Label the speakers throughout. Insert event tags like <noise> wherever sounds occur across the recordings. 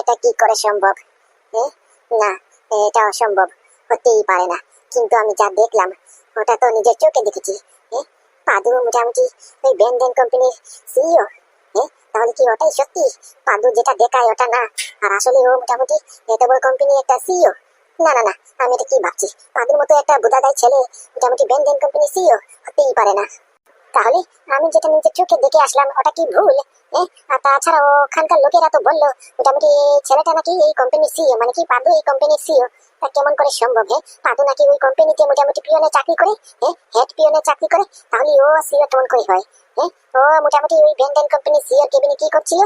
Speaker 1: এটা কি করে সম্ভব? না, এটা অসম্ভব, হতেই পারে না। কিন্তু আমি যা দেখলাম, ওটা তো নিজের চোখে দেখেছি। পাদু মোটামুটি ওই ব্যান্ডেন কোম্পানির সিইও তাহলে কি ওটাই সত্যি? পাদু যেটা দেখায় ওটা না? আর আসলে ও মোটামুটি এত বড় কোম্পানি একটা সিইও না না না, আমি এটা কি ভাবছি? পাদুর মতো একটা বুদাদাই ছেলে মোটামুটি ব্যান্ডেন কোম্পানি সিইও হতেই পারে না। তাহলে আমি যেটা নিজের চোখে দেখে আসলাম, ওটা কি ভুল? আর তাছাড়া ওখানকার লোকেরা তো বলল, মোটামুটি ছেলেটা নাকি এই কোম্পানির সিইও মানে কি পাদু এই কোম্পানির সিইও তা কেমন করে সম্ভব, হে? পাদু নাকি ওই কোম্পানিতে মোটামুটি পিয়নে চাকরি করে? হে হেড পিয়নে চাকরি করে? তাহলে ও সিইও কেমন করে হয়? হে, ও মোটামুটি ওই ব্যান্ডেন কোম্পানির সিইও কেবিনে কি করছিল?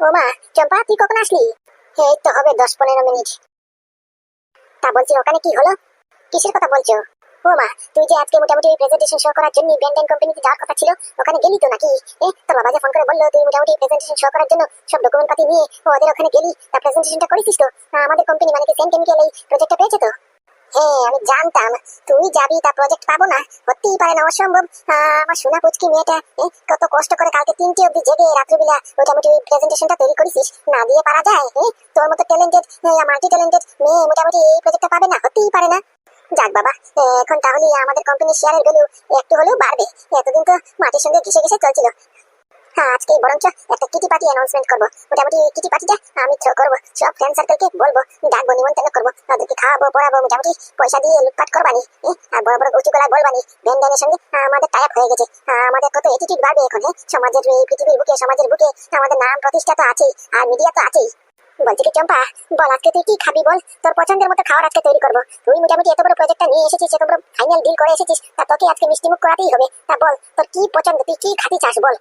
Speaker 1: ও মা, চম্পা, তুই কখন আসলি? এই তো হবে দশ পনেরো মিনিট। তা বলছি, ওখানে কি হলো? কিসের কথা বলছো? ও মা, তুই যে আজকে মোটামুটি প্রেজেন্টেশন শো করার জন্য ব্যান্ডেন কোম্পানিতে যাওয়ার কথা ছিল, ওখানে গেলি তো নাকি? এ, তোর বাবা যে ফোন করে বলল, তুই মোটামুটি প্রেজেন্টেশন শো করার জন্য সব ডকুমেন্ট পাতি নিয়ে ওদের ওখানে গেলি, তা প্রেজেন্টেশনটা করেছিস তো? আমাদের কোম্পানি মানে কি সেন কেমিক্যাল এই প্রজেক্টটা পেয়েছে তো? হ্যাঁ আমি জানতাম। তুই যাবি তা প্রজেক্ট পাবো না? হতেই পারে না, অসম্ভব। আমার সোনা পুচকি মেয়েটা কত কষ্ট করে কালকে তিনটে অব্দি জেগে রাত্রিবেলা মোটামুটি ওই প্রেজেন্টেশনটা তৈরি করেছিস। না দিয়ে পারা যায় তোর মতো ট্যালেন্টেড মাল্টি ট্যালেন্টেড মেয়ে মোটামুটি এই প্রজেক্টটা পাবে না? হতেই পারে না। যাক বাবা এখন তাহলে আমাদের কোম্পানির শেয়ারের ভ্যালু একটু হলেও বাড়বে। এতদিন তো মাটির সঙ্গে ঘেসে ঘেসে চলছিল। হ্যাঁ আজকে বরঞ্চ একটা কিটি পার্টি অ্যানাউন্সমেন্ট করব। মোটামুটি কিটি পার্টিটা আমি থ্রো করব। সব ফ্রেন্ড সার্কেলকে বলব, ডাকবো, নিমন্ত্রণ করব, তাদেরকে খাওয়াবো, পড়াবো, মোটামুটি পয়সা দিয়ে লুটপাট করবানি আর বড় বড় উঁচু গলায় বলবানি ব্যান্ডানের সঙ্গে আমাদের টাইপ হয়ে গেছে। আমাদের কত এটিটিউড বাড়বে এখন হ্যাঁ সমাজের এই পৃথিবীর বুকে, সমাজের বুকে, আমাদের নাম প্রতিষ্ঠা তো আছেই, আর মিডিয়া তো আছেই। বলছি কি চম্পা, বল, আজকে তুই কি খাবি বল? তোর পছন্দের মতো খাবার আজকে তৈরি করব। তুই মোটামুটি এত বড় প্রজেক্টটা নিয়ে এসেছিস, এত বড় ফাইনাল ডিল করে এসেছিস, তা তোকে আজকে মিষ্টি মুখ করাতেই হবে। তা বল, তোর কি পছন্দ? তুই কি খাতে চাস বল?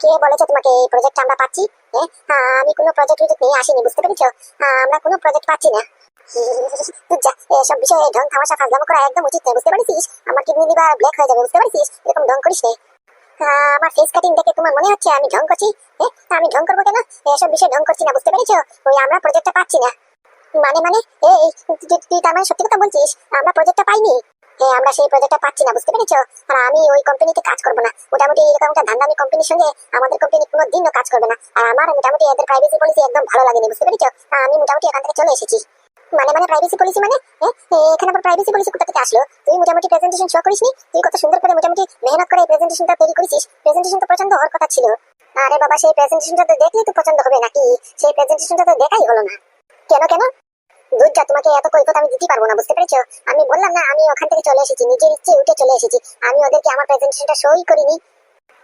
Speaker 1: কে বলেছে তোমাকে এই প্রজেক্ট আমরা পাচ্ছি? হ্যাঁ আমি কোনো প্রজেক্ট প্রজেক্ট নিয়ে আসিনি, বুঝতে পেরেছ? আমরা কোনো প্রজেক্ট পাচ্ছি না। <laughs> এসব বিষয়ে ঢং থামাশা ফাজলামো করা একদম উচিত নয়, বুঝতে পারছিস? আমার কিডনি লিভার ব্ল্যাক হয়ে যাবে, বুঝতে পারছিস? এরকম ঢং করিস নে। আমার ফেস কাটিং দেখে তোমার মনে হচ্ছে আমি ঢং করছি? হ্যাঁ আমি ঢং করব কেন? এসব বিষয়ে ঢং করছি না, বুঝতে পেরেছ? ওই আমরা প্রজেক্টটা পাচ্ছি না। মানে মানে? তুই তার মানে সত্যি কথা বলছিস? আমরা প্রজেক্টটা পাইনি? হ্যাঁ আমরা সেই প্রজেক্টটা পাচ্ছি না, বুঝতে পেরেছ? আর আমি ওই কোম্পানিতে কাজ করব না। মোটামুটি এরকম একটা ধান্দামি কোম্পানির সঙ্গে, আমাদের কোম্পানি কোনো দিনও কাজ করবে না। আর আমার মোটামুটি এদের প্রাইভেসি পলিসি একদম ভালো লাগেনি, বুঝতে পেরেছ? আমি মোটামুটি এখান থেকে চলে এসেছি। মানে মানে প্রাইভেসি পলিসি মানে? এখানে আবার প্রাইভেসি পলিসি কোথা থেকে আসলো? তুই মোটামুটি প্রেজেন্টেশন শো করিসনি? তুই কত সুন্দর করে মোটামুটি মেহনত করে প্রেজেন্টেশনটা তৈরি করেছিস? প্রেজেন্টেশন তো পছন্দ হওয়ার কথা ছিল। আরে বাবা, সেই প্রেজেন্টেশনটা তো দেখলেই তো পছন্দ হবে নাকি? সেই প্রেজেন্টেশনটা তো দেখাই হলো না। কেন কেন? দুধটা তোমাকে এত কৈফত আমি দিতে পারব না, বুঝতে পেরেছ? আমি বললাম না, আমি ওখান থেকে চলে এসেছি, নিজের ইচ্ছে উঠে চলে এসেছি। আমি ওদেরকে আমার প্রেজেন্টেশনটা শোই করিনি।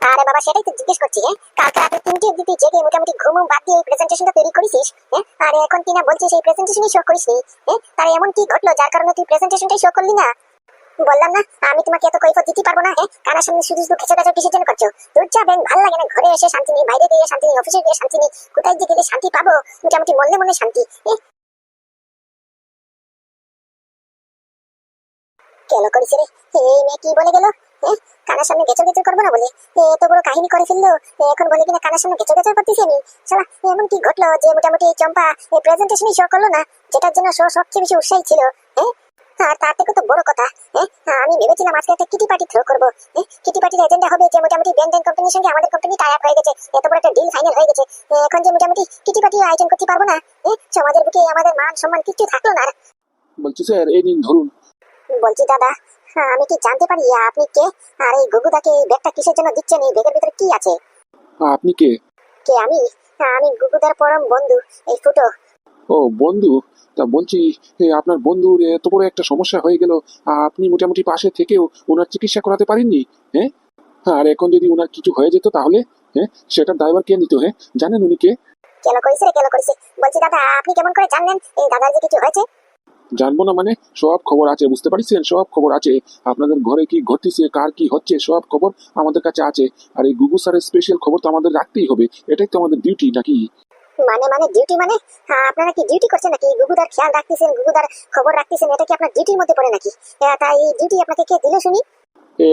Speaker 1: আরে বাবা, সেটাই তো জিজ্ঞেস করছি হ্যাঁ? রাতে তিনটে অব্দি তুই জেগে মোটামুটি ঘুম বাদ দিয়ে প্রেজেন্টেশনটা তৈরি করেছিস হ্যাঁ? এখন কিনা বলছিস এই প্রেজেন্টেশনই শো করিসনি হ্যাঁ? তার এমন কি ঘটলো যার কারণে তুই প্রেজেন্টেশনটাই শো করলি না? বললাম না, আমি তোমাকে এত কৈফত দিতে পারব না হ্যাঁ? কানার সামনে শুধু শুধু খেচে খেচে কিসের জন্য করছ? তোর যা ব্যাংক ভালো লাগে না ঘরে এসে শান্তি নেই, বাইরে গিয়ে শান্তি নেই অফিসে গিয়ে শান্তি নেই, কোথায় যে গেলে শান্তি পাবো? মোটামুটি মনে মনে শান্তি কেন করিস রে? এই মেয়ে কি বলে গেল? হ্যাঁ কানার সামনে গেচর গেচর করব না বলে? এত বড় কাহিনী করে ফেলল। এখন বলে কিনা কানার সামনে গেচর গেচর করতেছি আমি। শালা এমন কি ঘটলো যে মোটামুটি চম্পা এই প্রেজেন্টেশনই শো করল না? যেটার জন্য শো সবচেয়ে বেশি উৎসাহী ছিল হ্যাঁ? আর তার থেকে তো বড় কথা হ্যাঁ? আমি ভেবেছিলাম আজকে একটা কিটি পার্টি থ্রো করব কিটি পার্টির এজেন্ডা হবে যে মোটামুটি ব্যান্ডেন কোম্পানির সঙ্গে আমাদের কোম্পানি টাই আপ হয়ে গেছে এত বড় একটা ডিল ফাইনাল হয়ে গেছে। এখন যে মোটামুটি কিটি পার্টি আয়োজন করতে পারব না হ্যাঁ? সমাজের বুকে আমাদের মান সম্মান কিছু থাকল না।
Speaker 2: বলছি স্যার এই নিন ধরুন।
Speaker 1: বলছি দাদা আমি কি জানতে পারি আপনি কে? আর এই গুগুদাকে এই ব্যাগটা কিসের জন্য দিচ্ছেন? এই ব্যাগের ভিতরে কি আছে?
Speaker 2: আপনি কে?
Speaker 1: কে আমি? হ্যাঁ, আমি গুগুদার পরম বন্ধু এই ফুটো।
Speaker 2: ও বন্ধু? তা বলছি আপনার বন্ধুর এত বড় একটা সমস্যা হয়ে গেল আপনি মোটামুটি পাশে থেকেও ওনার চিকিৎসা করাতে পারেননি হ্যাঁ? আর এখন যদি ওনার কিছু হয়ে যেত তাহলে হ্যাঁ সেটার দায়ভার কে নিত হ্যাঁ? জানেন উনি কে?
Speaker 1: কেন করেছে রে কেন করেছে বলছি দাদা আপনি কেমন করে জানলেন? এই দাদার যে কিছু হয়েছে?
Speaker 2: জানব না মানে? সব খবর আছে বুঝতে পারছেন? সব খবর আছে। আপনাদের ঘরে কি ঘটতেছে কার কি হচ্ছে? সব খবর আমাদের কাছে আছে। আর এই গুগু স্যারের স্পেশাল খবর তো আমাদের রাখতেই হবে। এটাই তো আমাদের ডিউটি নাকি?
Speaker 1: মানে মানে ডিউটি মানে? হ্যাঁ, আপনারা কি ডিউটি করছেন নাকি? গুগুদার খেয়াল রাখতেছেন? গুগুদার খবর রাখতেছেন? এটা কি আপনার ডিউটির মধ্যে পড়ে নাকি? হ্যাঁ, তাই এই ডিউটি আপনাকে কে দিল শুনি?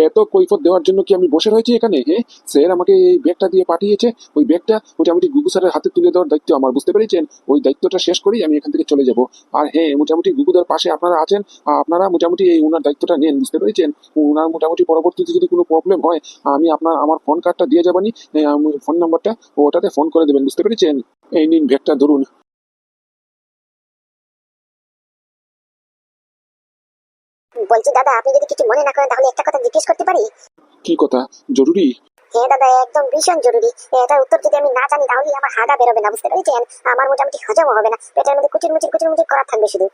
Speaker 2: এত কৈফত দেওয়ার জন্য কি আমি বসে রয়েছি এখানে? হ্যাঁ স্যার আমাকে এই ব্যাগটা দিয়ে পাঠিয়েছে। ওই ব্যাগটা মোটামুটি গুগু স্যারের হাতে তুলে দেওয়ার দায়িত্ব আমার, বুঝতে পেরেছেন? ওই দায়িত্বটা শেষ করেই আমি এখান থেকে চলে যাব। আর হ্যাঁ মোটামুটি গুগুদার পাশে আপনারা আছেন আপনারা মোটামুটি এই ওনার দায়িত্বটা নেন, বুঝতে পেরেছেন? ওনার মোটামুটি পরবর্তীতে যদি কোনো প্রবলেম হয়, আমি আপনার, আমার ফোন কার্ডটা দিয়ে যাবানি ফোন নাম্বারটা, ওটাতে ফোন করে দেবেন, বুঝতে পেরেছেন? এই নিন ব্যাগটা, ধরুন।
Speaker 1: বলছি দাদা আপনি যদি কিছু মনে না করেন তাহলে একটা কথা জিজ্ঞেস করতে পারি?
Speaker 2: কি কথা? জরুরি?
Speaker 1: হ্যাঁ দাদা একদম ভীষণ জরুরি। এটার উত্তর যদি আমি না জানি তাহলে আমার হাগা বেরোবে না বুঝতে পেরেছেন? আমার মোটামুটি হজমও হবে না। পেটের মধ্যে কুচির মুচির কুচির মুচির করা থাকবে শুধু।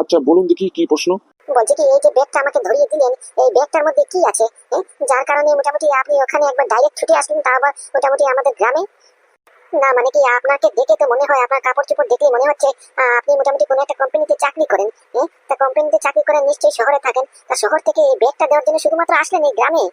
Speaker 2: আচ্ছা বলুন দেখি কি প্রশ্ন?
Speaker 1: বলছি কি এই যে ব্যাগটা আমাকে ধরিয়ে দিলেন এই ব্যাগটার মধ্যে কি আছে? হ্যাঁ? যার কারণে মোটামুটি আপনি ওখানে একবার ডাইরেক্ট ছুটে আসলেন তা আবার মোটামুটি আমাদের গ্রামে। না মানে কি আপনাকে দেখে তো মনে হয় আপনার কাপড় চোপড় দেখলে মনে হচ্ছে আপনি মোটামুটি কোনো একটা কোম্পানিতে চাকরি করেন হ্যাঁ তা কোম্পানিতে চাকরি করেন নিশ্চয়ই শহরে থাকেন, তা শহর থেকে এই ব্যাগটা দেওয়ার জন্য শুধুমাত্র আসলেন এই গ্রামে?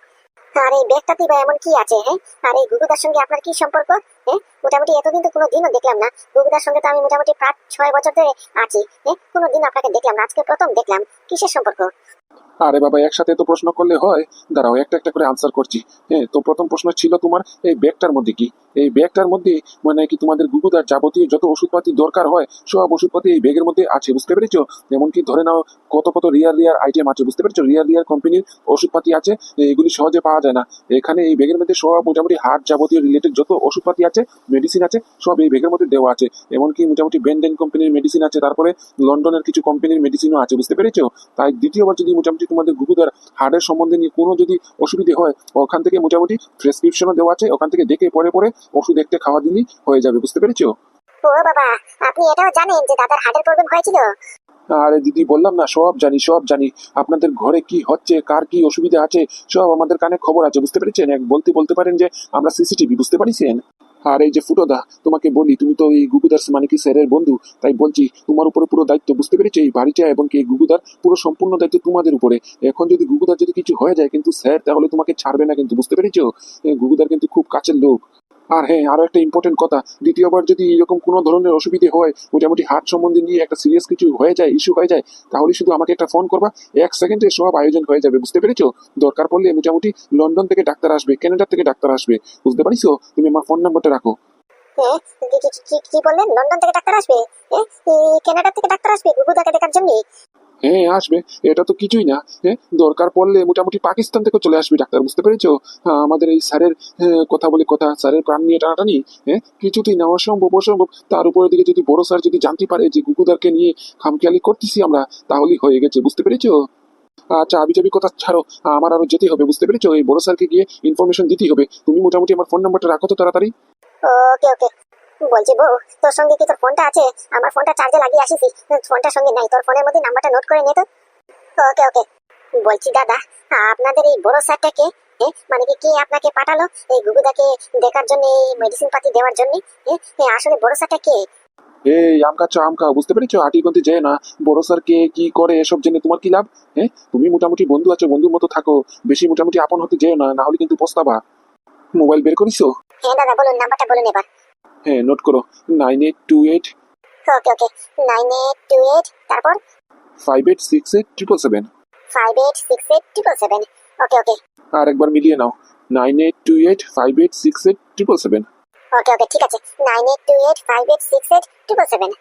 Speaker 1: আর এই ব্যাগটাতে বা এমন কি আছে হ্যাঁ? আর এই গুগুদার সঙ্গে আপনার কি সম্পর্ক? হ্যাঁ? মোটামুটি এতদিন তো কোনো দিনও দেখলাম না। গুগুদার সঙ্গে তো আমি মোটামুটি প্রায় ছয় বছর ধরে আছি। হ্যাঁ? কোনো দিন আপনাকে দেখলাম না। আজকে প্রথম দেখলাম। কিসের সম্পর্ক?
Speaker 2: আরে বাবা, একসাথে তো প্রশ্ন করলে হয়। দাঁড়াও, একটা একটা করে আনসার করছি। হ্যাঁ তো প্রথম প্রশ্ন ছিল তোমার, এই ব্যাগটার মধ্যে কি? এই ব্যাগটার মধ্যে মানে কি তোমাদের গুগুদার যাবতীয় যত ওষুধপাতি দরকার হয়, সব ওষুধপাতি এই ব্যাগের মধ্যে আছে, বুঝতে পেরেছ? এমনকি ধরে নাও, কত কত রিয়ার রিয়ার আইটেম আছে, বুঝতে পেরেছ? রিয়ার রিয়ার কোম্পানির ওষুধপাতি আছে, এগুলি সহজে পাওয়া যায় না। এখানে এই ব্যাগের মধ্যে সব মোটামুটি হার্ট যাবতীয় রিলেটেড যত ওষুধপাতি আছে মেডিসিন আছে সব এই ব্যাগের মধ্যে দেওয়া আছে। এমনকি মোটামুটি বেন্ডেন কোম্পানির মেডিসিন আছে তারপরে লন্ডনের কিছু কোম্পানির মেডিসিনও আছে বুঝতে পেরেছ? তাই দ্বিতীয়বার যদি মোটামুটি তোমাদের গুগুদার হার্টের সম্বন্ধে নিয়ে কোনো যদি অসুবিধে হয় ওখান থেকে মোটামুটি প্রেসক্রিপশনও দেওয়া আছে ওখান থেকে দেখে পরে পরে ওষুধ একটা খাওয়া দিলেই হয়ে যাবে বুঝতে পেরেছ?
Speaker 1: ও বাবা আপনি এটাও জানেন যে দাদার হার্টের প্রবলেম হয়েছিল?
Speaker 2: আরে দিদি বললাম না সব জানি সব জানি। আপনাদের ঘরে কি হচ্ছে কার কি অসুবিধা আছে সব আমাদের কানে খবর আছে বুঝতে পেরেছেন? এক বলতে বলতে পারেন যে আমরা সিসিটিভি বুঝতে পারিছেন? আর এই যে ফুটোদা, তোমাকে বলি, তুমি তো এই গুগুদার মানে কি স্যারের বন্ধু? তাই বলছি, তোমার উপরে পুরো দায়িত্ব, বুঝতে পেরেছি? এই বাড়িটা এবং এই গুগুদার পুরো সম্পূর্ণ দায়িত্ব তোমাদের উপরে। এখন যদি গুগুদার যদি কিছু হয়ে যায়, কিন্তু স্যার তাহলে তোমাকে ছাড়বে না কিন্তু, বুঝতে পেরেছ? গুগুদার কিন্তু খুব কাছের লোক। আর হ্যাঁ আরও একটা ইম্পর্টেন্ট কথা, দ্বিতীয়বার যদি এরকম কোনো ধরনের অসুবিধে হয়, মোটামুটি হার্ট সম্বন্ধে নিয়ে একটা সিরিয়াস কিছু হয়ে যায় ইস্যু হয়ে যায়, তাহলে শুধু আমাকে একটা ফোন করবা, এক সেকেন্ডে সব আয়োজন হয়ে যাবে, বুঝতে পেরেছ? দরকার পড়লে মোটামুটি লন্ডন থেকে ডাক্তার আসবে কানাডা থেকে ডাক্তার আসবে, বুঝতে পারিছো? তুমি আমার ফোন নাম্বারটা রাখো।
Speaker 1: কি- বললেন? লন্ডন থেকে ডাক্তার আসবে? কানাডা থেকে ডাক্তার আসবে গুগুদাকে দেখার জন্য?
Speaker 2: হ্যাঁ আসবে। এটা তো কিছুই না হ্যাঁ? দরকার পড়লে মোটামুটি পাকিস্তান থেকে চলে আসবে ডাক্তার বুঝতে পেরেছ? হ্যাঁ, আমাদের এই স্যারের হ্যাঁ, কথা বলে কথা স্যারের প্রাণ নিয়ে টানাটানি হ্যাঁ? কিছুতেই না অসম্ভব অসম্ভব। তার উপরে দিকে যদি বড় স্যার যদি জানতে পারে যে গুগুদারকে নিয়ে খামখেয়ালি করতেছি আমরা তাহলেই হয়ে গেছে বুঝতে পেরেছ? আচ্ছা আবি যাবি কথা ছাড়ো আমার আরও যেতে হবে বুঝতে পেরেছ? এই বড় স্যারকে গিয়ে ইনফরমেশন দিতেই হবে। তুমি মোটামুটি আমার ফোন নাম্বারটা রাখো তো তাড়াতাড়ি।
Speaker 1: ওকে ওকে বলছি বউ তোর সঙ্গে কি তোর ফোনটা আছে? আমার ফোনটা চার্জে লাগিয়ে আসিস ফোনটার সঙ্গে নাই তোর ফোনের মধ্যে নাম্বারটা নোট করে নে তো। ওকে ওকে। বলছি দাদা আপনাদের এই বড় স্যারটাকে মানে কি কে আপনাকে পাঠালো? এই গুগুদাকে দেখার জন্য এই মেডিসিন পাতি দেওয়ার জন্য? এ, আসলে বড় স্যারটা কে?
Speaker 2: এই আম খাচ্ছ আম খাও বুঝতে পেরেছ? আটি গন্তি যে না বড় স্যার কে কি করে এসব জেনে তোমার কি লাভ? হ্যাঁ তুমি মোটামুটি বন্ধু আছো বন্ধুর মতো থাকো বেশি মোটামুটি আপন হতে যেও না না হলে কিন্তু পস্তাবা। মোবাইল বের করিছো
Speaker 1: হ্যাঁ দাদা বলুন নাম্বারটা বলুন এবার।
Speaker 2: হ্যাঁ নোট করো। Nine eight two eight
Speaker 1: okay okay nine eight two eight তারপর?
Speaker 2: Five eight six eight triple seven
Speaker 1: five eight six eight triple seven okay okay
Speaker 2: আর একবার মিলিয়ে নাও। Nine eight two eight five eight six eight triple seven
Speaker 1: okay okay ঠিক আছে। Nine eight two eight five eight six eight triple seven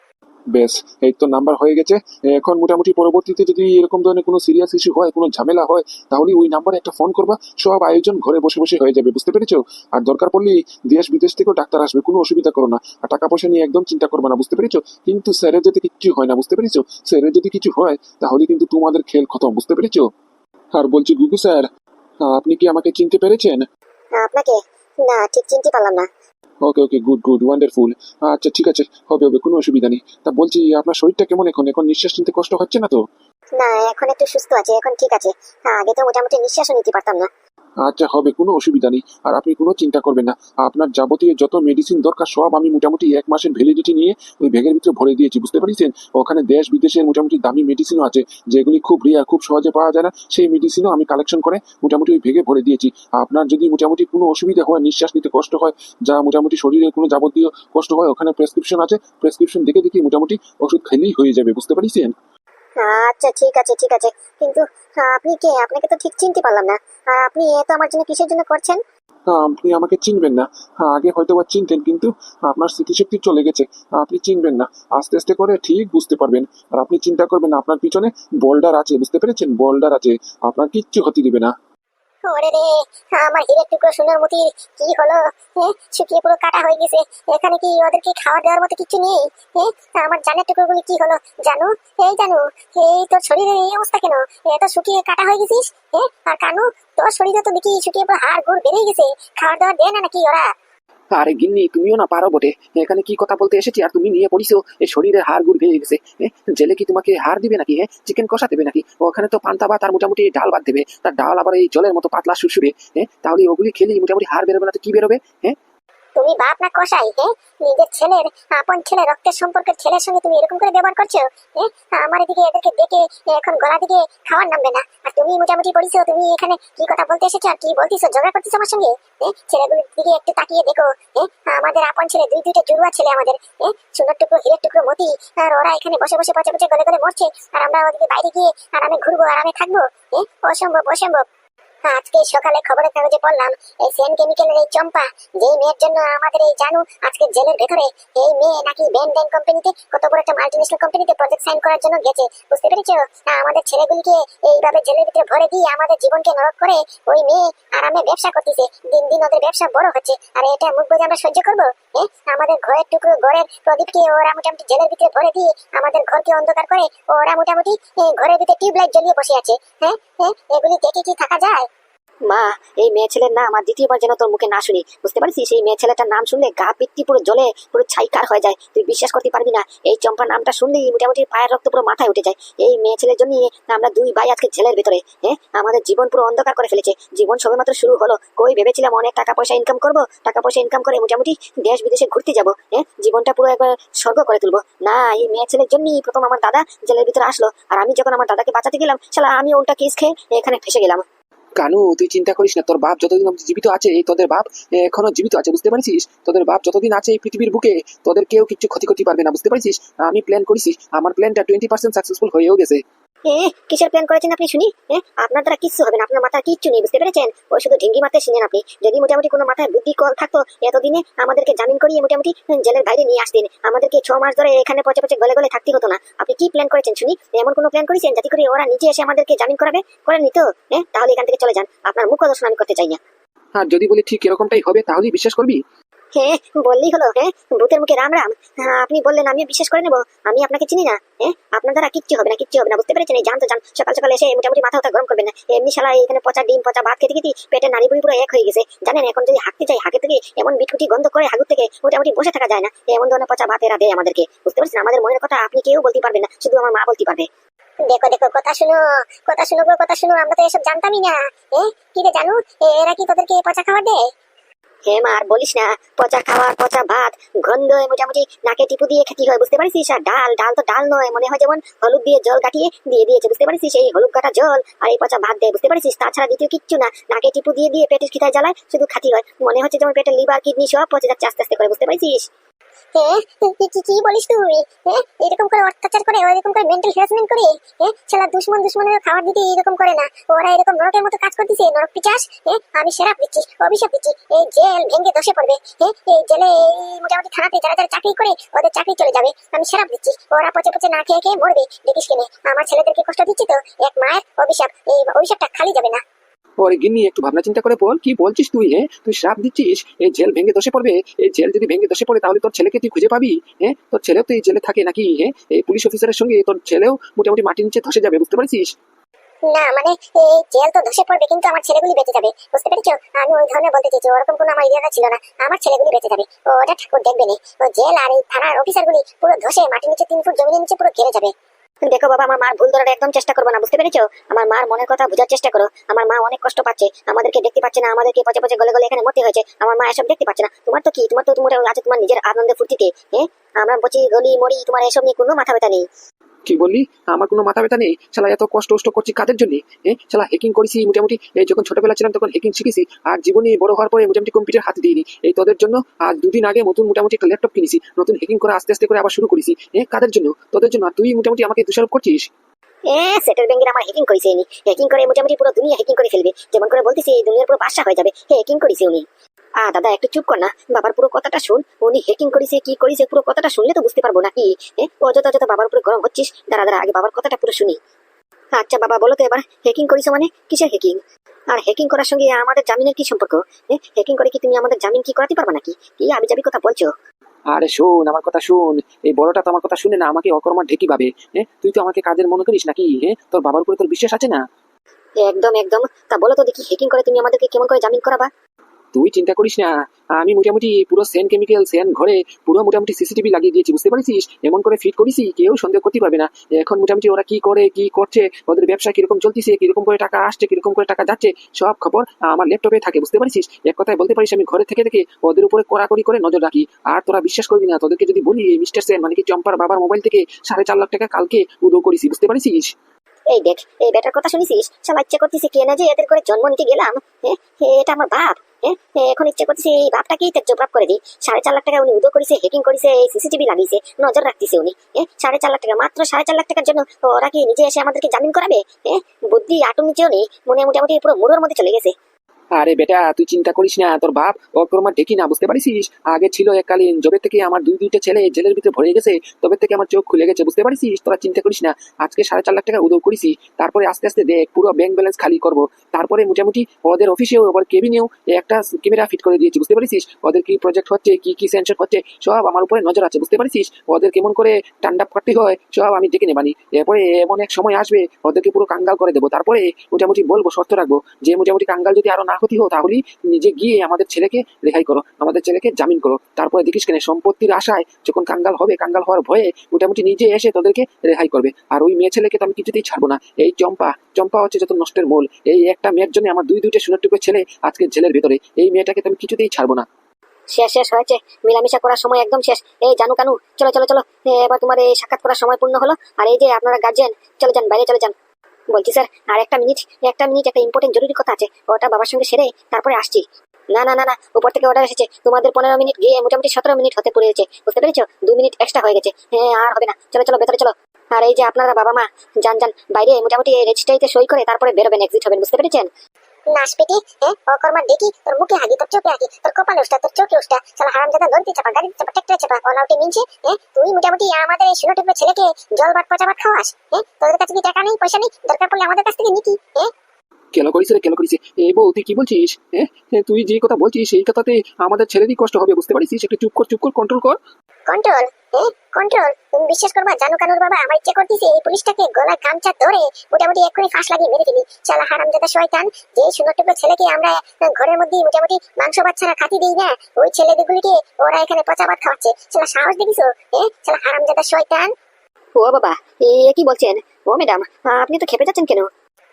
Speaker 2: বেশ, এই তো number হয়ে গেছে। এখন মোটামুটি পরবর্তীতে যদি এরকম ধরনের কোনো সিরিয়াস ইস্যু হয়, কোনো ঝামেলা হয়, তাহলে ওই নাম্বারে একটা ফোন করবা। সব আয়োজন ঘরে বসে বসে হয়ে যাবে, বুঝতে পেরেছ? আর দরকার পড়লে দেশ বিদেশ থেকেও ডাক্তার আসবে, কোনো অসুবিধা করো না। আর টাকা পয়সা নিয়ে একদম চিন্তা করবে না, বুঝতে পেরেছ? কিন্তু স্যারের যদি কিছু হয় না, বুঝতে পেরেছ? স্যারের যদি কিছু হয়, তাহলে কিন্তু তোমাদের খেল খতম, বুঝতে পেরেছ? আর বলছি, গুগু স্যার আপনি কি আমাকে চিনতে পেরেছেন?
Speaker 1: আপনাকে? না, ঠিক চিনতে পারলাম না।
Speaker 2: Okay okay good good wonderful আচ্ছা ঠিক আছে, হবে হবে, কোনো অসুবিধা নেই। তা বলছি, আপনার শরীরটা কেমন এখন? এখন নিঃশ্বাস নিতে কষ্ট হচ্ছে না তো?
Speaker 1: না, এখন একটু সুস্থ আছে, এখন ঠিক আছে। আগে তো মোটামুটি নিঃশ্বাসও নিতে পারতাম না।
Speaker 2: আচ্ছা হবে, কোনো অসুবিধা নেই। আর আপনি কোনো চিন্তা করবেন না। আপনার যাবতীয় যত মেডিসিন দরকার, সব আমি মোটামুটি এক মাসের ভ্যালিডিটি নিয়ে ওই ব্যাগের ভিতরে ভরে দিয়েছি। বুঝতে পারছেন? ওখানে দেশ বিদেশের মোটামুটি দামি মেডিসিনও আছে, যেগুলি খুব রিয়া খুব সহজে পাওয়া যায় না। সেই মেডিসিনও আমি কালেকশন করে মোটামুটি ওই ভেগে ভরে দিয়েছি। আপনার যদি মোটামুটি কোনো অসুবিধা হয়, নিঃশ্বাস নিতে কষ্ট হয়, যা মোটামুটি শরীরে কোনো যাবতীয় কষ্ট হয়, ওখানে প্রেসক্রিপশন আছে। প্রেসক্রিপশন দেখে দেখে মোটামুটি ওষুধ খেলেই হয়ে যাবে। বুঝতে পারছেন?
Speaker 1: আচ্ছা ঠিক আছে ঠিক আছে। কিন্তু আপনি কে? আপনাকে তো ঠিক চিনতে পারলাম না। আর আপনি এত আমার জন্য কিসের জন্য করছেন?
Speaker 2: আপনি আমাকে চিনবেন না। আগে হয়তো বা চিনতেন, কিন্তু আপনার স্মৃতিশক্তি চলে গেছে। আপনি চিনবেন না। আস্তে আস্তে করে ঠিক বুঝতে পারবেন। আর আপনি চিন্তা করবেন আপনার পিছনে বোল্ডার আছে, বুঝতে পেরেছেন? বোল্ডার আছে। আপনার কিচ্ছু ক্ষতি দিবে না।
Speaker 1: ওরে রে, আমার হিরের টুকরো মতির কি হলো? হ্যাঁ শুকিয়ে পুরো কাটা হয়ে গেছে। এখানে কি ওদেরকে খাওয়া দেওয়ার মতো কিছু নেই? হ্যাঁ আমার জানের টুকরোগুলি কি হলো? জানো? এই জানো। এই তোর শরীরের এই অবস্থা কেন? এত শুকিয়ে কাটা হয়ে গেছিস হ্যাঁ? আর কানু, তোর শরীরে তো দেখি শুকিয়ে পুরো হাড় বেড়ে গেছে। খাওয়া দাওয়া দেয় না নাকি ওরা?
Speaker 2: আরে গিন্নি, তুমিও না পারো বটে। এখানে কি কথা বলতে এসেছি আর তুমি নিয়ে পড়িছো? এই শরীরে হাড় গুড় ভেঙে গেছে। জেলে কি তোমাকে হাড় দিবে নাকি হ্যাঁ চিকেন কষা দেবে নাকি? ওখানে তো পান্তা বা তার মোটামুটি ডাল বাদ দেবে। তার ডাল আবার এই জলের মতো পাতলা শুশুরে হ্যাঁ তাহলে ওগুলি খেলেই মোটামুটি হাড় বেরোবে না তো কি বেরোবে হ্যাঁ
Speaker 1: তুমি বাপ না কষাই হ্যাঁ? নিজের ছেলের, আপন ছেলে রক্তের সম্পর্কের ছেলের সঙ্গে তুমি এরকম করে ব্যবহার করছ হ্যাঁ? আমার এদিকে এদেরকে দেখে এখন গলা দিকে খাওয়ার নামবে না। আর তুমি মোটামুটি পড়িছো তুমি এখানে কি কথা বলতে এসেছ আর কি বলতেছো? ঝগড়া করতেছো আমার সঙ্গে হ্যাঁ? ছেলেগুলোর দিকে একটু তাকিয়ে দেখো হ্যাঁ? আমাদের আপন ছেলে, দুই দুইটা জুড়ুয়া ছেলে আমাদের হ্যাঁ? সোনার টুকরো, হিরের টুকরো, মতি, আর ওরা এখানে বসে বসে পচে পচে গলে গলে মরছে। আর আমরা ওদিকে বাইরে গিয়ে আরামে ঘুরবো, আরামে থাকব হ্যাঁ? অসম্ভব অসম্ভব। আজকে সকালে খবরের কাগজে পড়লাম এই সেন কেমিক্যালের এই চম্পা যেই মেয়ের জন্য আমাদের এই জানু আজকে জেলের ভেতরে এই মেয়ে নাকি ব্যান ব্যান কোম্পানিতে কত বড় একটা মাল্টিনেশনাল কোম্পানিতে প্রজেক্ট সাইন করার জন্য গেছে বুঝতে পেরেছ? আহ, আমাদের ছেলেগুলিকে এইভাবে জেলের ভিতরে ভরে দিয়ে আমাদের জীবনকে নরক করে ওই মেয়ে আরামে ব্যবসা করতেছে দিন দিন ওদের ব্যবসা বড় হচ্ছে আর এটা মুখ বুঝে আমরা সহ্য করব? হ্যাঁ আমাদের ঘরের টুকরো ঘরের প্রদীপকে ওরা মোটামুটি জেলের ভিতরে ভরে দিয়ে আমাদের ঘরকে অন্ধকার করে ওরা মোটামুটি ঘরের ভিতরে টিউবলাইট জ্বলিয়ে বসে আছে হ্যাঁ হ্যাঁ এগুলি দেখে কি থাকা যায়?
Speaker 3: মা, এই মেয়ে ছেলের নাম আর দ্বিতীয়বার যেন তোর মুখে না শুনি। বুঝতে পারছিস? সেই মেয়ে ছেলেটার নাম শুনলে গা পিত্তি পুরো জলে পুরো ছাইকার হয়ে যায়। তুই বিশ্বাস করতে পারবি না, এই চম্পা নামটা শুনলেই মোটামুটি পায়ের রক্ত পুরো মাথায় উঠে যায়। এই মেয়ে ছেলের জন্য আমরা দুই ভাই আজকে জেলের ভেতরে হ্যাঁ আমাদের জীবন পুরো অন্ধকার করে ফেলেছে। জীবন সবেমাত্র শুরু হলো। কই ভেবেছিলাম অনেক টাকা পয়সা ইনকাম করব, টাকা পয়সা ইনকাম করে মোটামুটি দেশ বিদেশে ঘুরতে যাব হ্যাঁ জীবনটা পুরো একবার স্বর্গ করে তুলবো। না, এই মেয়ে ছেলের জন্যই প্রথম আমার দাদা জেলের ভিতরে আসলো। আর আমি যখন আমার দাদাকে বাঁচাতে গেলাম, শালা, আমি উল্টা কেস খেয়ে এখানে ফেসে গেলাম।
Speaker 2: কানু তুই চিন্তা করিস না? তোর বাপ যতদিন জীবিত আছে তোদের বাপ এখনও জীবিত আছে, বুঝতে পারছিস? তোদের বাপ যতদিন আছে এই পৃথিবীর বুকে, তোদের কেউ কিছু ক্ষতি করতে পারবে না, বুঝতে পারছিস? আমি প্ল্যান করেছি, আমার প্ল্যানটা টোয়েন্টি পার্সেন্ট সাকসেসফুল হয়েও গেছে।
Speaker 3: কিসের প্ল্যান করেছেন আপনি শুনি? এ, আপনার দ্বারা কিচ্ছু হবে না, আপনার মাথায় কিচ্ছু নেই, বুঝতে পেরেছেন? ওই শুধু মারতে শুনেন আপনি। যদি মোটামুটি কোনো মাথায় বুদ্ধি থাকতো, এতদিনে আমাদেরকে জামিন করিয়ে মোটামুটি জেলের বাইরে নিয়ে আসতেন। আমাদেরকে ছ মাস ধরে এখানে পচে পচে গলে গলে থাকতে হতো না। আপনি কি প্ল্যান করেছেন শুনি? এমন কোনো প্ল্যান করেছেন যাতে করে ওরা নিচে এসে আমাদেরকে জামিন করাবে? করে নিত হ্যাঁ তাহলে এখান থেকে চলে যান। আপনার মুখ দর্শন আমি করতে চাই না।
Speaker 2: আর যদি বলি ঠিক এরকমটাই হবে, তাহলেই বিশ্বাস করবি?
Speaker 3: হ্যাঁ বললেই হলো হ্যাঁ ভূতের মুখে রাম রাম। হ্যাঁ, আপনি বললেন আমি বিশ্বাস করে নেব। আমি আপনাকে চিনি না হ্যাঁ আপনার দ্বারা কিচ্ছু হবে না কিচ্ছু হবে না বুঝতে পেরেছেন? এই জান তো জান সকাল সকাল এসে মোটামুটি মাথা ওটা গরম করবেন না। এমনি শালা এখানে পচা ডিম পচা ভাত খেতে খেতে পেটের নাড়ি বুড়ি পুরো এক হয়ে গেছে। জানেন এখন যদি হাঁকতে যাই হাঁকে থেকে এমন বিটকুটি গন্ধ করে হাগুর থেকে মোটামুটি বসে থাকা যায় না। এমন ধরনের পচা ভাত এরা দেয় আমাদেরকে বুঝতে পারছেন? আমাদের মনের কথা আপনি কেউ বলতে পারবেন না শুধু আমার মা বলতে পারবে।
Speaker 1: দেখো দেখো কথা শুনো কথা শুনো কথা শুনো আমরা তো এসব জানতামই না এ কি রে জানু? এরা কি তোদেরকে পচা খাবার দেয়?
Speaker 3: হে মা আর বলিস না, পচা খাওয়ার পচা ভাত গন্ধ মোটামুটি নাকে টিপু দিয়ে খেতে হয়, বুঝতে পারিস আর ডাল ডাল তো ডাল নয়, মনে হয় যেমন হলুদ দিয়ে জল কাটিয়ে দিয়ে দিয়েছে, বুঝতে পারিস এই হলুদ কাটা জল আর এই পচা ভাত দেয় বুঝতে পারিস তাছাড়া দ্বিতীয় কিচ্ছু না, নাকে টিপু দিয়ে দিয়ে পেটের খিতায় জ্বালায়, শুধু খাতি হয়, মনে হচ্ছে যেমন পেটের লিভার কিডনি সব পচে যাচ্ছে আস্তে আস্তে করে, বুঝতে পারছিস
Speaker 1: হ্যাঁ? কি বলিস তুই? হ্যাঁ? এরকম করে অত্যাচার করে এরকম করে মেন্টাল হ্যারাসমেন্ট করে? হ্যাঁ? ছেলা দুশ্মন দুশ্মনের খাবার দিতে এরকম করে না। ওরা এরকম নরকের মতো কাজ করতেছে, নরক পিচাস হ্যাঁ? আমি অভিশাপ এই জেল ভেঙে ধসে পড়বে হ্যাঁ? এই জেলে মোটামুটি থানাতে যারা যারা চাকরি করে, ওদের চাকরি চলে যাবে। আমি সেরাপ দিচ্ছি ওরা পচে পচে না খেয়ে খেয়ে মরবে, দেখিস কেনে। আমার ছেলেদেরকে কষ্ট দিচ্ছি তো, এক মায়ের অভিশাপ। এই অভিশাপটা খালি যাবে না।
Speaker 2: ওরে গিন্নি একটু ভাবনা চিন্তা করে বল, কি বলছিস তুই হ্যাঁ? তুই শ্রাপ দিচ্ছিস, এই জেল ভেঙে ধসে পড়বে, এই জেল যদি ভেঙে ধসে পড়ে তাহলে তোর ছেলেকে তুই খুঁজে পাবি হ্যাঁ? তোর ছেলেও তো এই জেলে থাকে নাকি হ্যাঁ? এই পুলিশ অফিসারের সঙ্গে তোর ছেলেও মোটামুটি মাটির নিচে ধসে যাবে, বুঝতে পারছিস?
Speaker 1: না মানে এই জেল তো ধসে পড়বে, কিন্তু আমার ছেলেগুলি বেঁচে যাবে, বুঝতে পেরেছ? আমি ওই ধরনের বলতে চেয়েছি ওরকম কোনো আমার ইরাদা ছিল না, আমার ছেলেগুলি বেঁচে যাবে ওটা ঠাকুর দেখবে না জেল আর এই থানার অফিসারগুলি পুরো ধসে, মাটির নিচে তিন ফুট জমিনের নিচে পুরো ঘেরে যাবে।
Speaker 3: দেখো বাবা, আমার মার ভুল ধরার একদম চেষ্টা করব না, বুঝতে পেরেছ? আমার মার মনের কথা বোঝার চেষ্টা করো, আমার মা অনেক কষ্ট পাচ্ছে, আমাদেরকে দেখতে পাচ্ছে না, আমাদেরকে পচে পচে গলে গলে এখানে মরতে হয়েছে, আমার মা এসব দেখতে পাচ্ছে না। তোমার তো কি? তোমার তো তোমার আছে তোমার নিজের আনন্দে ফুর্তিতে হ্যাঁ? আমরা বলছি, গলি, মরি, তোমার এসব নিয়ে কোনো মাথা ব্যথা নেই।
Speaker 2: কি বললি? আমার কোনো মাথা ব্যথা নেই? শালা, এত কষ্ট কষ্ট করছি কাদের জন্য? হ্যাঁ শালা হ্যাকিং করেছি মোটামুটি। এই যখন ছোটবেলা ছিলাম তখন হ্যাকিং শিখেছি। আর জীবনে বড় হওয়ার পরে মোটামুটি কম্পিউটার হাতে দিইনি। এই তোদের জন্য আজ দুদিন আগে নতুন মোটামুটি একটা ল্যাপটপ কিনেছি। নতুন হ্যাকিং করে আস্তে আস্তে করে আবার শুরু করেছি। হ্যাঁ কাদের জন্য? তোদের জন্য। আর তুই মোটামুটি আমাকে দোষারোপ করছিস?
Speaker 3: সেটেল ব্যাংকের আমার হ্যাকিং করেছে করে মোটামুটি পুরো দুনিয়া হ্যাকিং করে ফেলবে। যেমন করে বলতেছি, এই দুনিয়ার পুরো বাদশা হয়ে যাবে। হ্যাকিং করেছে উনি। আ দাদা একটু চুপ কর না। বাবার পুরো কথাটা শুন। উনি হ্যাকিং করেছে কি করেছে পুরো কথাটা শুনলে তো বুঝতে পারব নাকি? অযথা অযথা বাবার উপরে গরম হচ্ছিস। দাঁড়া দাঁড়া আগে বাবার কথাটা পুরো শুনি। আচ্ছা বাবা বলো তো এবার হ্যাকিং করেছ মানে? কিসের হ্যাকিং আর হ্যাকিং করার সঙ্গে আমাদের জামিনের কি সম্পর্ক? হ্যাকিং করে কি তুমি আমাদের জামিন কি করাতে পারবে নাকি? কি আমি যাবি কথা বলছো?
Speaker 2: আরে শোন আমার কথা শোন। এই বড়টা তো আমার কথা শুনে না আমাকে অকর্মা ঢেকি পাবে হ্যাঁ তুই তো আমাকে কাজের মনে করিস নাকি? হ্যাঁ তোর বাবার উপরে তোর বিশ্বাস আছে না?
Speaker 3: একদম একদম। তা বলো তো দেখি হ্যাকিং করে তুমি আমাদেরকে কেমন করে জামিন করাবা?
Speaker 2: তুই চিন্তা করিস না। আমি মোটামুটি পুরো সেন কেমিক্যাল সেন ঘরে পুরো মোটামুটি সিসিটিভি লাগিয়ে দিয়েছি, বুঝতে পারছিস? এমন করে ফিট করেছি কেউ সন্দেহ করতে পারবে না। এখন মোটামুটি ওরা কি করে, কি করছে, ওদের ব্যবসা কীরকম চলতেছে, কীরকম করে টাকা আসছে, কীরকম করে টাকা যাচ্ছে, সব খবর আমার ল্যাপটপে থাকে, বুঝতে পারছিস? এক কথায় বলতে পারিস, আমি ঘরে থেকে থেকে ওদের উপরে কড়াকড়ি করে নজর রাখি। আর তোরা বিশ্বাস করবি না, তোদেরকে যদি বলি মিস্টার সেন মানে কি চম্পার বাবার মোবাইল থেকে সাড়ে চার লাখ টাকা কালকে উদো করিস বুঝতে পারছিস?
Speaker 3: এই দেখ, এই বেটার কথা শুনেছিস? সব ইচ্ছে করতেছে কে না যে এদের করে জন্ম নিতে গেলাম এটা আমার বাপ এখন ইচ্ছে করতেছে এই বাপটাকেই তার জবাব করে দিই। সাড়ে চার লাখ টাকা উনি উদো করেছে হেকিং করেছে, এই সিসিটিভি লাগিয়েছে, নজর রাখতেছে উনি সাড়ে চার লাখ টাকা, মাত্র সাড়ে চার লাখ টাকার জন্য ওরা কি নিজে এসে আমাদেরকে জামিন করাবে? বুদ্ধি আটু নিচেও নেই মনে মোটামুটি পুরো মুড়োর মধ্যে চলে গেছে।
Speaker 2: আরে বেটা, তুই চিন্তা করিস না, তোর বাপ অকর্মা ঢেকি না, বুঝতে পারিস আগে ছিল এককালীন জবে থেকে আমার দুই দুইটা ছেলে জেলের ভিতরে ভরে গেছে, তবে থেকে আমার চোখ খুলে গেছে, বুঝতে পারিস তোরা চিন্তা করিস না, আজকে সাড়ে চার লাখ টাকা উদয় করিস, তারপরে আস্তে আস্তে দেখ, পুরো ব্যাংক ব্যালেন্স খালি করব। তারপরে মোটামুটি ওদের অফিসেও আবার কেবিনেও একটা ক্যামেরা ফিট করে দিয়েছি, বুঝতে পারিস ওদের কি প্রজেক্ট হচ্ছে, কি কি সেন্সর হচ্ছে সব আমার উপরে নজর আছে, বুঝতে পারিস ওদের কেমন করে টান্ডাপ করতে হয়, সব আমি দেখে নেবানি। এরপরে এমন এক সময় আসবে, ওদেরকে পুরো কাঙ্গাল করে দেবো। তারপরে মোটামুটি বলব, শর্ত রাখব, যে মোটামুটি কাঙ্গাল যদি আরও না ক্ষতি হো তাহলেই নিজে গিয়ে আমাদের ছেলেকে রেহাই করো, আমাদের ছেলেকে জামিন করো। তারপরে দেখিস কেন সম্পত্তির আশায় যখন কাঙ্গাল হবে, কাঙ্গাল হওয়ার ভয়ে মোটামুটি নিজে এসে তোদেরকে রেহাই করবে। আর ওই মেয়ে ছেলেকে তো আমি কিছুতেই ছাড়বো না। এই চম্পা চম্পা হচ্ছে যত নষ্টের মূল। এই একটা মেয়ের জন্য আমার দুই দুইটা সোনার ছেলে আজকে জেলের ভিতরে। এই মেয়েটাকে তো আমি কিছুতেই ছাড়বো না।
Speaker 3: শেষ শেষ হয়েছে। মিলামিশা করার সময় একদম শেষ। এই জানু কানু চলো চলো। চলো এবার তোমার এই সাক্ষাৎ করার সময় পূর্ণ হলো। আর এই যে আপনারা গার্জেন চলে যান, বাইরে চলে যান। বলছি, স্যার আর একটা মিনিট একটা মিনিট, একটা ইম্পর্টেন্ট জরুরি কথা আছে। ওটা বাবার সঙ্গে সেরে তারপরে আসছি। না না না না, উপর থেকে অর্ডার এসেছে। তোমাদের পনেরো মিনিট গিয়ে মোটামুটি সতেরো মিনিট হতে পড়েছে বুঝতে পেরেছ? দু মিনিট এক্সট্রা হয়ে গেছে। হ্যাঁ আর হবে না। চলো চলো, ভেতরে চলো। আর এই যে আপনারা বাবা মা, যান যান, বাইরে মোটামুটি রেজিস্ট্রাইতে সই করে তারপরে বেরোবেন এক্সিট হবেন। বুঝতে পেরেছেন?
Speaker 1: নাশপিটি হ্যাঁ? অকর্মা দেখি তোর মুখে হাগি তোর চোখে হাগি তোর কপালে উষ্টা তোর চোখে উষ্টা। সালা হারাম জাদা চাপা চাপা ট্রাক্টরে চাপা অনাউটি মিনছে হ্যাঁ? তুই মোটামুটি আমাদের এই ষোলো টিপের ছেলেকে জল ভাত পচা ভাত খাওয়াস হ্যাঁ? তোদের কাছে কি টাকা নেই পয়সা নেই? দরকার পড়লে আমাদের কাছ থেকে নিতি হ্যাঁ?
Speaker 2: কেন করিস রে কেন করিস? এই বউ তুই কি বলছিস? হ্যাঁ? হ্যাঁ, তুই যে কথা বলছিস সেই কথাতে আমাদের ছেলেরই কষ্ট হবে বুঝতে পারিস? একটু চুপ কর চুপ কর কন্ট্রোল কর।
Speaker 1: কন্ট্রোল কন্ট্রোল তুমি বিশ্বাস করবা জানু কানুর বাবা আমার ইচ্ছে করতেছে এই পুলিশটাকে গলায় গামছা ধরে মোটামুটি এক্ষুনি ফাঁস লাগিয়ে মেরে ফেলি চালা শয়তান যে সুন্দর টুকরো ছেলেকে আমরা ঘরের মধ্যে মোটামুটি মাংস বাচ্চারা খাতি দিই না ওই ছেলেদেরগুলিকে ওরা এখানে পচা ভাত খাওয়াচ্ছে। সাহস দেখিছো হ্যাঁ শয়তান।
Speaker 3: ও বাবা এ কি বলছেন? ও ম্যাডাম আপনি তো খেপে যাচ্ছেন কেন?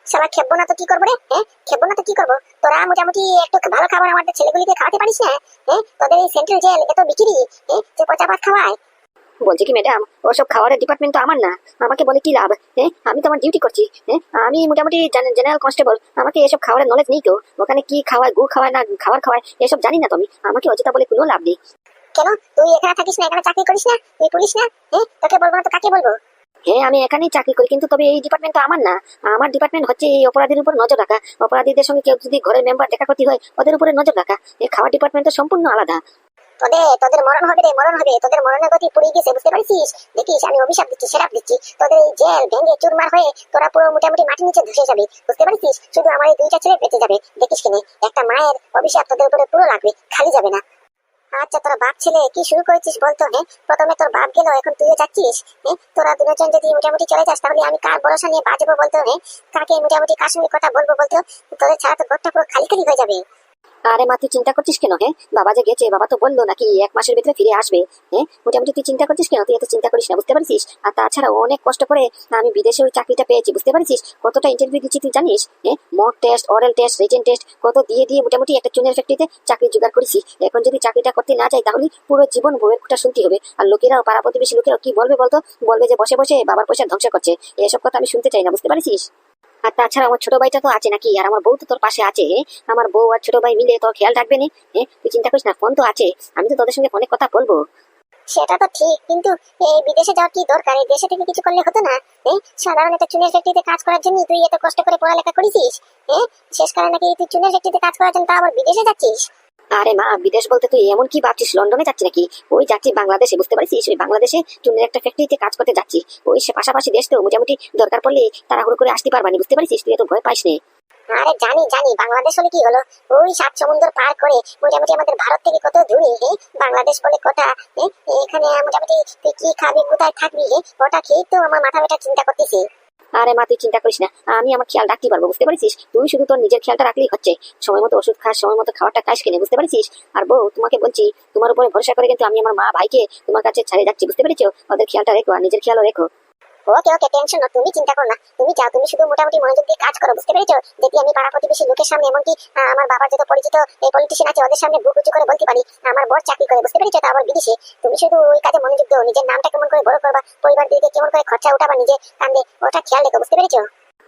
Speaker 1: শালা খেপবো না তো কি করব রে? হ্যাঁ খেপবো না তো কি করব? তোরা মোটামুটি একটু ভালো খাবার আমাদের ছেলেগুলিকে খাওয়াতে পারিস না? হ্যাঁ তোদের এই সেন্ট্রাল জেল এত বিক্রি হ্যাঁ যে পচা ভাত খাওয়ায়
Speaker 3: বলছি কি ম্যাডাম ওসব খাবারের ডিপার্টমেন্ট তো আমার না। আমাকে বলে কি লাভ? হ্যাঁ আমি তো আমার ডিউটি করছি। হ্যাঁ আমি মোটামুটি জেনারেল কনস্টেবল আমাকে এসব খাবারের নলেজ নেই তো। ওখানে কি খাওয়ায় গু খাওয়ায় না খাবার খাওয়ায় এসব জানি না তো আমি। আমাকে অযথা বলে কোনো লাভ নেই।
Speaker 1: কেন? তুই এখানে থাকিস না এখানে চাকরি করিস না? তুই পুলিশ না? হ্যাঁ তোকে বলব না তো কাকে বলব?
Speaker 3: হ্যাঁ আমি এখানেই চাকরি করি কিন্তু তবে এই ডিপার্টমেন্ট তো আমার না। আমার ডিপার্টমেন্ট হচ্ছে এই অপরাধীর উপর নজর রাখা। অপরাধীদের সঙ্গে কেউ যদি ঘরের মেম্বার দেখা করতে হয় ওদের উপরে নজর রাখা। এই খাওয়ার ডিপার্টমেন্ট তো সম্পূর্ণ আলাদা।
Speaker 1: তোদের তোদের মরণ হবে রে, মরণ হবে। তোদের মরণের গতি পুড়িয়ে গেছে, বুঝতে পারছিস? দেখিস, আমি অভিশাপ দিচ্ছি, সেরাপ দিচ্ছি। তোদের এই জেল ভেঙে চুরমার হয়ে তোরা পুরো মোটামুটি মাটির নিচে ধসে যাবে, বুঝতে পারছিস? শুধু আমার এই দুইটা ছেলে বেঁচে যাবে, দেখিস কিনে একটা মায়ের অভিশাপ তোদের উপরে পুরো লাগবে, খালি যাবে না। আচ্ছা তোরা বাপ ছেলে, কি শুরু করেছিস বলতো হ্যাঁ? প্রথমে তোর বাপ গেল, এখন তুইও যাচ্ছিস হ্যাঁ? তোরা দুজন যদি মোটামুটি চলে যাস, তাহলে আমি কার ভরসা নিয়ে বাঁচবো বলতো হ্যাঁ? কাকে মোটামুটি কার সঙ্গে কথা বলব বলতো? তোদের ছাড়া তো ঘরটা পুরো খালি খালি হয়ে যাবে।
Speaker 3: আরে মা, তুই চিন্তা করছিস কেন হ্যাঁ? বাবা যে গেছে, বাবা তো বলল নাকি এক মাসের ভিতরে ফিরে আসবে হ্যাঁ? মোটামুটি তুই চিন্তা করছিস কেন? তুই এত চিন্তা করিস না, বুঝতে পারছিস? আর তাছাড়া অনেক কষ্ট করে আমি বিদেশে ওই চাকরিটা পেয়েছি, বুঝতে পারছিস? কতটা ইন্টারভিউ দিচ্ছি তুই জানিস হ্যাঁ? Mock test oral test written test কত দিয়ে দিয়ে মোটামুটি একটা চুনের ফ্যাক্টরিতে চাকরি জোগাড় করেছি। এখন যদি চাকরিটা করতে না চাই তাহলে পুরো জীবন বউয়ের খুঁটা শুনতে হবে। আর লোকেরাও, পাড়া প্রতিবেশী লোকেরাও কি বলবে বলতো? বলবে যে বসে বসে বাবার পয়সা ধ্বংস করছে। এসব কথা আমি শুনতে চাই না, বুঝতে পারছিস? আর তাছাড়া আমার ছোট ভাইটা তো আছে নাকি? আর আমার বউ তো তোর পাশে আছে? আমার বউ আর ছোট ভাই মিলে তোর খেয়াল রাখবে নি তুই চিন্তা করিস না, ফোন তো আছে। আমি তো তোদের সঙ্গে ফোনে কথা বলব।
Speaker 1: সেটা তো ঠিক, কিন্তু এই বিদেশে যাওয়ার কি দরকার? এই দেশে থেকে কিছু করলে হতো না সাধারণ একটা চুনের ফ্যাক্টরিতে কাজ করার জন্য তুই এত কষ্ট করে পড়ালেখা করেছিস শেষ কারণে নাকি তুই চুনের ফ্যাক্টরিতে কাজ করার জন্য তা আবার বিদেশে যাচ্ছিস?
Speaker 3: আরে মা, বিদেশ বলতে তুই এমন কি ভাবছিস? লন্ডনে যাচ্ছি নাকি? ওই যাচ্ছি বাংলাদেশে, বুঝতে পারছিস? ওই বাংলাদেশে চুনের একটা ফ্যাক্টরিতে কাজ করতে যাচ্ছি। ওই সে পাশাপাশি দেশ তো মোটামুটি দরকার পড়লে তাড়াহুড়ো করে আসতে পারবানি, বুঝতে পারছিস? তুই এত ভয় পাইস নে।
Speaker 1: আরে জানি জানি, বাংলাদেশ হলে কি হলো? ওই সাত সমুদ্র পার করে মোটামুটি আমাদের ভারত থেকে কত দূরে বাংলাদেশ বলে কথা এখানে মোটামুটি তুই কি খাবি, কোথায় থাকবি ওটা খেয়েই তো আমার মাথা ব্যথা চিন্তা করতেছি।
Speaker 3: আরে মা, তুই চিন্তা করিস না। আমি আমার খেয়াল রাখতে পারব, বুঝতে পারছিস? তুই শুধু তোর নিজের খেয়ালটা রাখলেই হচ্ছে। সময় মতো ওষুধ খাস, সময় মতো খাবারটা খাস কিনে বুঝতে পারছিস? আর বউ, তোমাকে বলছি, তোমার উপরে ভরসা করে কিন্তু আমি আমার মা, ভাইকে তোমার কাছে ছাড়িয়ে যাচ্ছি, বুঝতে পেরেছ? ওদের খেয়ালটা রেখো আর নিজের খেয়ালও রেখো।
Speaker 1: ওকে ওকে টেনশন না, তুমি চিন্তা করো না। তুমি যাও, তুমি শুধু মোটামুটি মনোযোগ দিয়ে কাজ করো, বুঝতে পেরেছ? যদি আমি পাড়া প্রতিবেশী লোকের সামনে, এমনকি আমার বাবার যত পরিচিত এই পলিটিশিয়ান আছে, ওদের সামনে বুক উঁচু করে বলতে পারি, আমার বর চাকরি করে, বুঝতে পেরেছ? তা আবার বিদেশে। তুমি শুধু ওই কাজে মনোযোগ দিও, নিজের নামটা কেমন করে বড় করবা পরিবার দিকে কেমন করে খরচা উঠাবা নিজে কান্দে, ওটা খেয়াল রেখো, বুঝতে পেরেছ?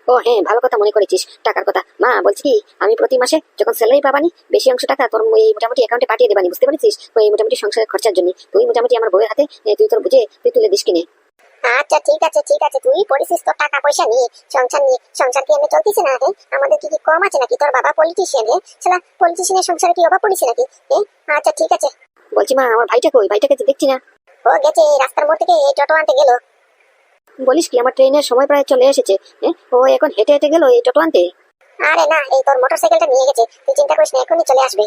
Speaker 3: ও হ্যাঁ ভালো কথা মনে করেছিস, টাকার কথা। মা, বলছি আমি প্রতি মাসে যখন স্যালারি পাবানি, বেশি অংশ টাকা তোর এই মোটামুটি অ্যাকাউন্টে পাঠিয়ে দেবানি, বুঝতে পারছিস? ওই মোটামুটি সংসারের খরচার জন্য। তুই মোটামুটি আমার বউয়ের হাতে তুই তোর বুঝে তুই তুলে দিস কিনে।
Speaker 1: আচ্ছা ঠিক আছে ঠিক আছে, তুই পড়েছিস তোর টাকা পয়সা নিয়ে, সংসার নিয়ে, সংসার কি এমনি চলতেছে না হে আমাদের কি কি কম আছে নাকি? তোর বাবা পলিটিশিয়ান হে সেটা পলিটিশিয়ানের সংসারে কি অভাব পড়েছে নাকি হে আচ্ছা ঠিক আছে।
Speaker 3: বলছি, মা, আমার ভাইটা কই ভাইটাকে তো দেখছি না।
Speaker 1: ও গেছে রাস্তার মোড় থেকে, এই টোটো আনতে গেল।
Speaker 3: বলিস কি, আমার ট্রেনের সময় প্রায় চলে এসেছে হ্যাঁ? ও এখন হেঁটে হেঁটে গেল এই টোটো আনতে।
Speaker 1: আরে না, এই তোর মোটরসাইকেলটা নিয়ে গেছে, তুই চিন্তা করিস না, এখনই চলে আসবে।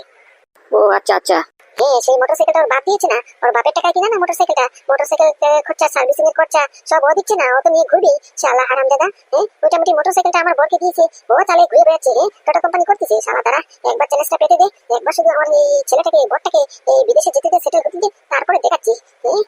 Speaker 3: ও আচ্ছা আচ্ছা।
Speaker 1: হ্যাঁ সেই মোটরসাইকেলটা ওর বাপ দিয়েছে না। ওর বাপের টাকায় কিনা না মোটরসাইকেলটা মোটরসাইকেল খরচা সার্ভিসিং এর খরচা, সব ও দিচ্ছে না। ও তো নিয়ে ঘুরবি শালা হারাম দাদা হ্যাঁ? মোটামুটি মোটরসাইকেলটা আমার বরকে দিয়েছে। ও তাহলে ঘুরে বেড়াচ্ছে হ্যাঁ? টাটা কোম্পানি করতেছে। তারা একবার চ্যালেঞ্জটা পেতে দে। একবার শুধু আমার এই ছেলেটাকে, বরটাকে এই বিদেশে যেতে দে করতে দে, তারপরে দেখাচ্ছি হ্যাঁ?